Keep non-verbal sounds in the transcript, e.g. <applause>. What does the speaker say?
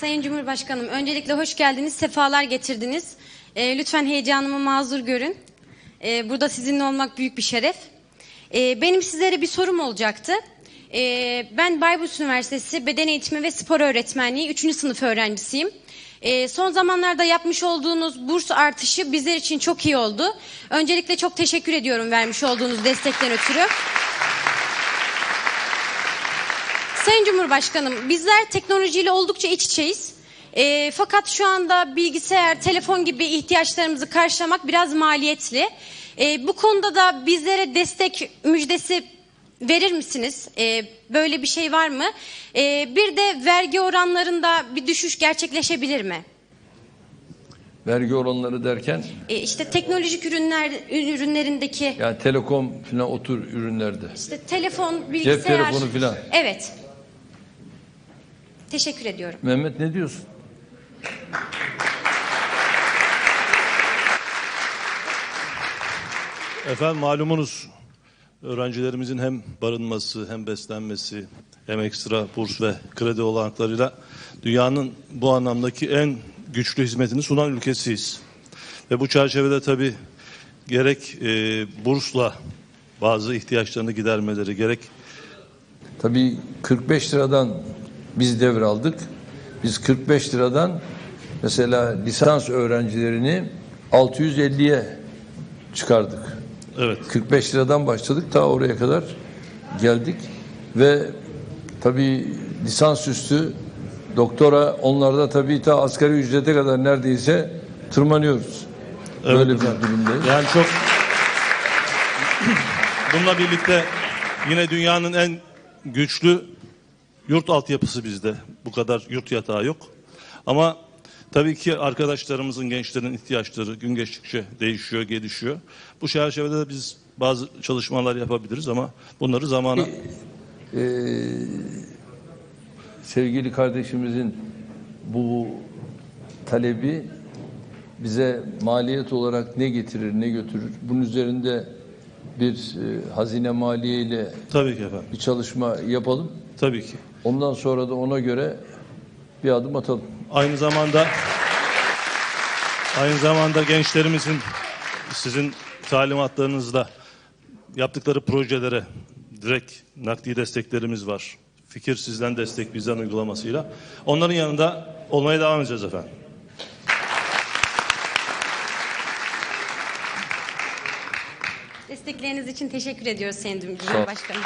Sayın Cumhurbaşkanım, öncelikle hoş geldiniz, sefalar getirdiniz. Ee, lütfen heyecanımı mazur görün. Ee, burada sizinle olmak büyük bir şeref. Ee, benim sizlere bir sorum olacaktı. Ee, ben Bayburt Üniversitesi Beden Eğitimi ve Spor Öğretmenliği 3. sınıf öğrencisiyim. Ee, son zamanlarda yapmış olduğunuz burs artışı bizler için çok iyi oldu. Öncelikle çok teşekkür ediyorum vermiş olduğunuz destekten ötürü. Sayın Cumhurbaşkanım, bizler teknolojiyle oldukça iç içeyiz. Ee, fakat şu anda bilgisayar, telefon gibi ihtiyaçlarımızı karşılamak biraz maliyetli. Ee, bu konuda da bizlere destek müjdesi verir misiniz? Ee, böyle bir şey var mı? Ee, bir de vergi oranlarında bir düşüş gerçekleşebilir mi? Vergi oranları derken Ee, işte teknolojik ürünler ürünlerindeki yani telekom falan o tür ürünlerde. işte telefon, bilgisayar. telefonu filan. Evet. Teşekkür ediyorum. Mehmet ne diyorsun? Efendim malumunuz öğrencilerimizin hem barınması hem beslenmesi hem ekstra burs ve kredi olanaklarıyla dünyanın bu anlamdaki en güçlü hizmetini sunan ülkesiyiz. Ve bu çerçevede tabii gerek e, bursla bazı ihtiyaçlarını gidermeleri gerek Tabii 45 liradan biz devraldık. Biz 45 liradan mesela lisans öğrencilerini 650'ye çıkardık. evet 45 liradan başladık ta oraya kadar geldik ve tabii lisansüstü doktora onlarda tabii ta asgari ücrete kadar neredeyse tırmanıyoruz. Evet Böyle bir durumdayız. Yani çok <clears throat> bununla birlikte yine dünyanın en güçlü yurt altyapısı bizde. Bu kadar yurt yatağı yok. Ama tabii ki arkadaşlarımızın, gençlerin ihtiyaçları gün geçtikçe değişiyor, gelişiyor. Bu çerçevede de biz bazı çalışmalar yapabiliriz ama bunları zamana sevgili kardeşimizin bu talebi bize maliyet olarak ne getirir ne götürür? Bunun üzerinde bir e, hazine maliye ile tabii ki efendim. bir çalışma yapalım. Tabii ki. Ondan sonra da ona göre bir adım atalım. Aynı zamanda aynı zamanda gençlerimizin sizin talimatlarınızla yaptıkları projelere direkt nakdi desteklerimiz var. Fikir sizden destek bizden uygulamasıyla. Onların yanında olmaya devam edeceğiz efendim. Destekleriniz için teşekkür ediyoruz Sayın Cumhurbaşkanım.